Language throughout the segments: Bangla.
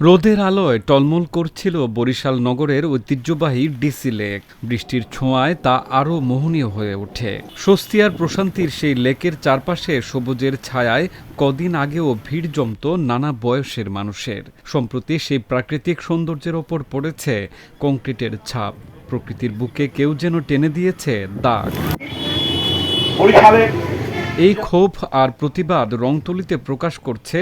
রোদের আলোয় টলমল করছিল বরিশাল নগরের ঐতিহ্যবাহী ডিসি লেক। বৃষ্টির ছোঁয়ায় তা আরও মোহনীয় হয়ে ওঠে। স্বস্তি আর প্রশান্তির সেই লেকের চারপাশে সবুজের ছায়ায় কদিন আগেও ভিড় জমত নানা বয়সের মানুষের। সম্প্রতি সেই প্রাকৃতিক সৌন্দর্যের ওপর পড়েছে কংক্রিটের ছাপ। প্রকৃতির বুকে কেউ যেন টেনে দিয়েছে দাগ। এই ক্ষোভ আর প্রতিবাদ রংতুলিতে প্রকাশ করছে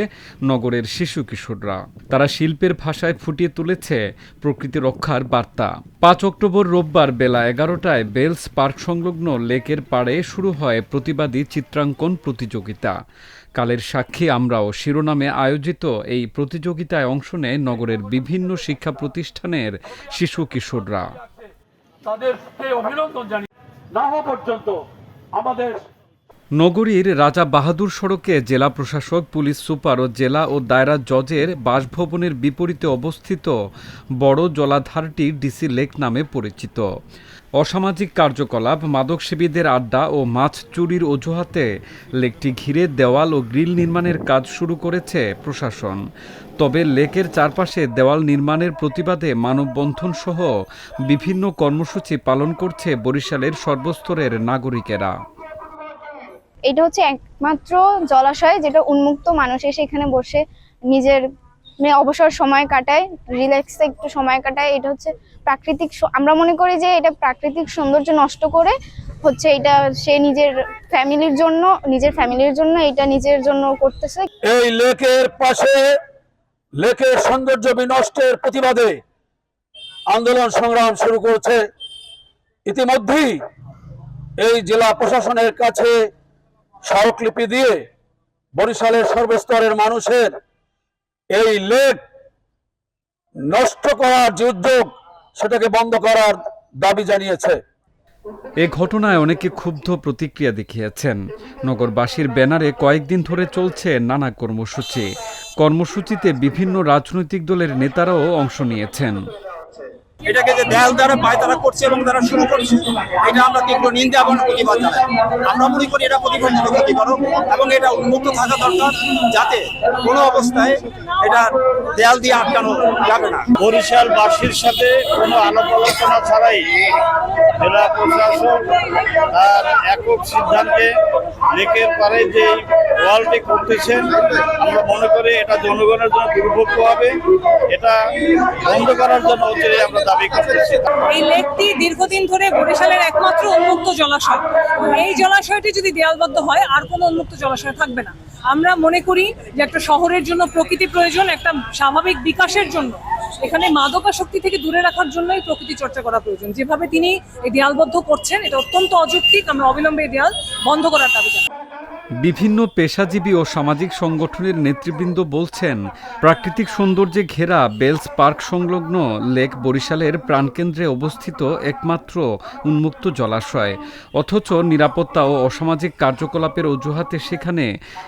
নগরের শিশু কিশোররা। তারা শিল্পের ভাষায় ফুটিয়ে তুলেছে প্রকৃতি রক্ষার বার্তা। পাঁচ অক্টোবর রোববার বেলা এগারোটায় বেলস পার্ক সংলগ্ন লেকের পাড়ে শুরু হয় প্রতিবাদী চিত্রাঙ্কন প্রতিযোগিতা। কালের সাক্ষী আমরাও শিরোনামে আয়োজিত এই প্রতিযোগিতায় অংশ নেয় নগরের বিভিন্ন শিক্ষা প্রতিষ্ঠানের শিশু কিশোররা। তাদেরকে অভিনন্দন জানি না পর্যন্ত আমাদের নগরীর রাজা বাহাদুর সড়কে জেলা প্রশাসক, পুলিশ সুপার ও জেলা ও দায়রা জজের বাসভবনের বিপরীতে অবস্থিত বড় জলাধারটি ডিসি লেক নামে পরিচিত। অসামাজিক কার্যকলাপ মাদকসেবীদের আড্ডা ও মাছ চুরির অজুহাতে লেকটি ঘিরে দেওয়াল ও গ্রিল নির্মাণের কাজ শুরু করেছে প্রশাসন। তবে লেকের চারপাশে দেওয়াল নির্মাণের প্রতিবাদে মানববন্ধন সহ বিভিন্ন কর্মসূচি পালন করছে বরিশালের সর্বস্তরের নাগরিকেরা। এটা হচ্ছে একমাত্র জলাশয় যেটা উন্মুক্ত মানুষ এসে এখানে বসে নিজের মানে অবসর সময় কাটায় রিল্যাক্সে একটু সময় কাটায়। এটা হচ্ছে প্রাকৃতিক আমরা মনে করি যে এটা প্রাকৃতিক সৌন্দর্য নষ্ট করে হচ্ছে এটা সে নিজের ফ্যামিলির জন্য, নিজের ফ্যামিলির জন্য এটা নিজের জন্য করতেছে। এই লেকের পাশে, লেকের সৌন্দর্য বিনষ্টের প্রতিবাদে আন্দোলন সংগ্রাম শুরু করেছে। ইতিমধ্যেই এই জেলা প্রশাসনের কাছে স্মারকলিপি দিয়ে বরিশালের সর্বস্তরের মানুষের এই লেক নষ্ট করার যে উদ্যোগ, সেটাকে বন্ধ করার দাবি জানিয়েছে। এ ঘটনায় অনেকে ক্ষুব্ধ প্রতিক্রিয়া দেখিয়েছেন। নগরবাসীর ব্যানারে কয়েকদিন ধরে চলছে নানা কর্মসূচি। কর্মসূচিতে বিভিন্ন রাজনৈতিক দলের নেতারাও অংশ নিয়েছেন। এটাকে যে দেয়াল দ্বারা পায় তারা করছে এবং তারা শুরু করছে, এটা আমরা তীব্র নিন্দা এবং প্রতিবাদ জানাই। আমরা মনে করি এটা প্রতিবাদ ক্ষতিকারক এবং এটা উন্মুক্ত থাকা দরকার যাতে কোনো অবস্থায় এটা দেয়াল দিয়ে আটকানো যাবে না। বরিশাল বরিশালবাসীর সাথে কোনো আলাপ আলোচনা ছাড়াই জেলা প্রশাসক তার একক সিদ্ধান্তে লেকের পারে যে ওয়ালটি করতেছেন, আমরা মনে করি এটা জনগণের জন্য দুর্ভোগ হবে। এটা বন্ধ করার জন্য আমরা দাবি করতেছি এই লেকটি দীর্ঘদিন ধরে বরিশালের একমাত্র উন্মুক্ত জলাশয়। এই জলাশয়টি যদি দেয়ালবদ্ধ হয়, আর কোনো উন্মুক্ত জলাশয় থাকবে না। আমরা মনে করি যে একটা শহরের জন্য প্রকৃতি প্রয়োজন, একটা স্বাভাবিক বিকাশের জন্য। এখানে মাদকাসক্তি থেকে দূরে রাখার জন্যই প্রকৃতি চর্চা করা প্রয়োজন। যেভাবে তিনি এই দেয়ালবদ্ধ করছেন, এটা অত্যন্ত অযৌক্তিক। আমরা অবিলম্বে দেয়াল বন্ধ করার দাবি জানাই। বিভিন্ন পেশাজীবী ও সামাজিক সংগঠনের নেতৃবৃন্দ বলছেন, প্রাকৃতিক সৌন্দর্যে ঘেরা বেলস পার্ক সংলগ্ন লেক বরিশালের প্রাণকেন্দ্রে অবস্থিত একমাত্র উন্মুক্ত জলাশয়। অথচ নিরাপত্তা ও অসামাজিক কার্যকলাপের অজুহাতে সেখানে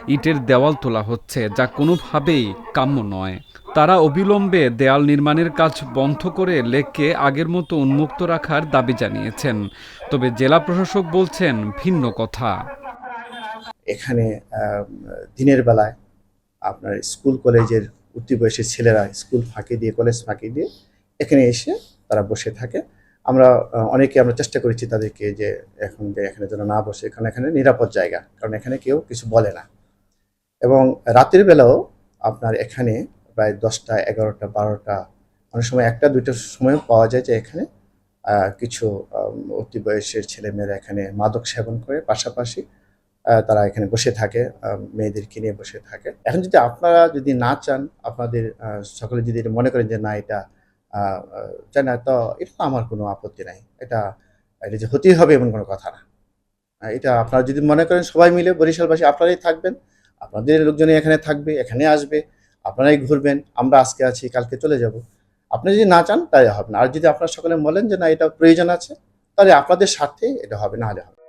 ইটের দেওয়াল তোলা হচ্ছে, যা কোনোভাবেই কাম্য নয়। তারা অবিলম্বে দেয়াল নির্মাণের কাজ বন্ধ করে লেককে আগের মতো উন্মুক্ত রাখার দাবি জানিয়েছেন। তবে জেলা প্রশাসক বলছেন, ভিন্ন কথা। এখানে দিনের বেলায় আপনার স্কুল কলেজের উঠতি বয়সের ছেলেরা স্কুল ফাঁকি দিয়ে, কলেজ ফাঁকি দিয়ে এখানে এসে তারা বসে থাকে। আমরা অনেকে আমরা চেষ্টা করেছি তাদেরকে যে এখন যে এখানে যেন না বসে, কারণ এখানে নিরাপদ জায়গা, কারণ এখানে কেউ কিছু বলে না। এবং রাতের বেলাও আপনার এখানে প্রায় দশটা, এগারোটা, বারোটা, অনেক সময় একটা দুইটার সময় পাওয়া যায় যে এখানে কিছু অতি বয়সের ছেলেমেয়েরা এখানে মাদক সেবন করে। পাশাপাশি তারা এখানে বসে থাকে মেয়েদেরকে নিয়ে বসে থাকে। এখন যদি আপনারা যদি না চান, আপনাদের সকলে যদি মনে করেন যে না, এটা চায় না, তো এটা তো আমার কোনো আপত্তি নাই। এটা এটা যে হতেই হবে এমন কোনো কথা না। এটা আপনারা যদি মনে করেন সবাই মিলে বরিশালবাসী আপনারাই থাকবেন, আপনাদের লোকজনই এখানে থাকবে, এখানে আসবে, আপনারাই ঘুরবেন, আমরা আজকে আছি, কালকে চলে যাব। আপনি যদি না চান, তাই হবে না। আর যদি আপনারা সকলে বলেন যে না এটা প্রয়োজন আছে, তাহলে আপনাদের স্বার্থে এটা হবে, না হলে হবে।